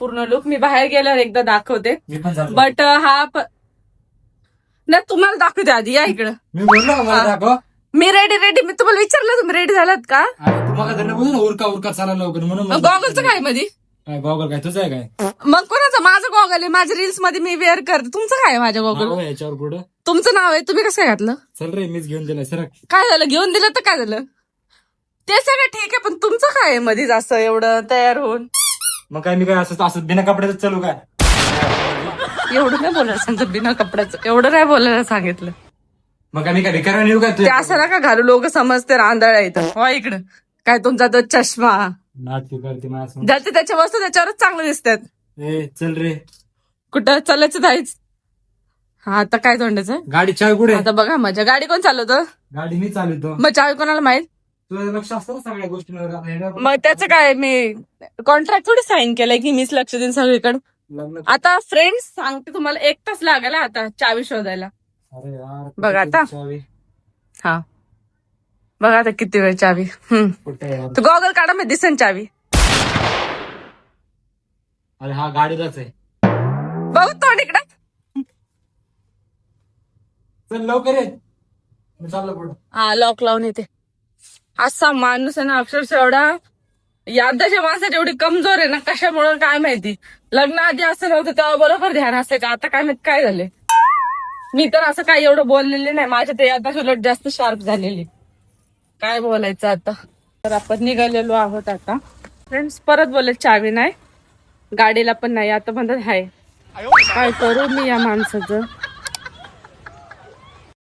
पूर्ण लुक मी बाहेर गेल्यावर एकदा दाखवते. बट हा नाही तुम्हाला दाखवते आधी. या इकडं. मी बोललो मी रेडी रेडी मी तुम्हाला विचारलं तुम्ही रेडी झालात का? तुम्हाला उरका उरका चाला लवकर. म्हणून गॉगलचं काय मध्ये? काय गॉगल काय? तुझं आहे काय? मग कोणाचं? माझं गॉगल आहे. माझ्या रील्समध्ये मी वेअर करते. तुमचं काय माझ्या गॉगल याच्यावर पुढं. तुमचं नाव आहे? तुम्ही कसं काय घातलं? चल रे मीच घेऊन दिलाय. सर काय झालं? घेऊन दिलं तर काय झालं? ते सगळं ठीक आहे पण तुमचं काय आहे मध्येच असं एवढं तयार होऊन? मग काय मी काय असं असं बिना कपड्याचं चालू काय? एवढं नाही बोलायला सांगितलं? बिना कपड्याचं. एवढं नाही बोलायला सांगितलं? मग काय मी काय भिकाऱ्या येऊ काय ते तुझ्या असं नका घालू. लोक समजते रांदळ इथं. हो इकडं. काय तुमचा तो चष्मा. नाटकी करते माझ्या ज्याचे त्याच्या वस्तू त्याच्यावरच चांगले दिसतात. ए चल रे. कुठं? चालायचं जायच. हा आता काय तोंडाचं? गाडी चावी कुठे? आता बघा माझ्या गाडी कोण चालवतं? गाडी मी चालवतो. मग चावी कोणाला माहीत? तुझं लक्ष असतं ना सगळ्या गोष्टींवर आता मग त्याचं काय मी कॉन्ट्रॅक्ट थोडी साईन केलंय की मीच लक्ष देईन सगळीकडे लग्न आता फ्रेंड्स सांगते तुम्हाला एक तास लागेल आता चावी शोधायला. अरे यार बघ आता. चावी? हा. बघा आता किती वेळ चावी. हम्म. कुठे आहे यार? तू गॉगल काढा मी दिसेन चावी. अरे हा गाडीलाच आहे. बघू तोंड इकडं. चल लवकर ये. मी चाललो पुढं. हा लॉक लावून येते. असा माणूस आहे ना अक्षरशः एवढा यादाच्या माणसाची एवढी कमजोर आहे ना कशामुळे काय माहिती. लग्न आधी असं नव्हतं तेव्हा बरोबर ध्यान असायचं. आता काय माहीत काय झाले मी तर असं काही एवढं बोललेले नाही. माझ्या ते यादाच उलट जास्त शार्प झालेली. काय बोलायचं आता? तर आपण निघालेलो आहोत आता. फ्रेंड्स परत बोलले चावी नाही. गाडीला पण नाही. आता म्हणतात हाय. काय करू मी या माणसाचं?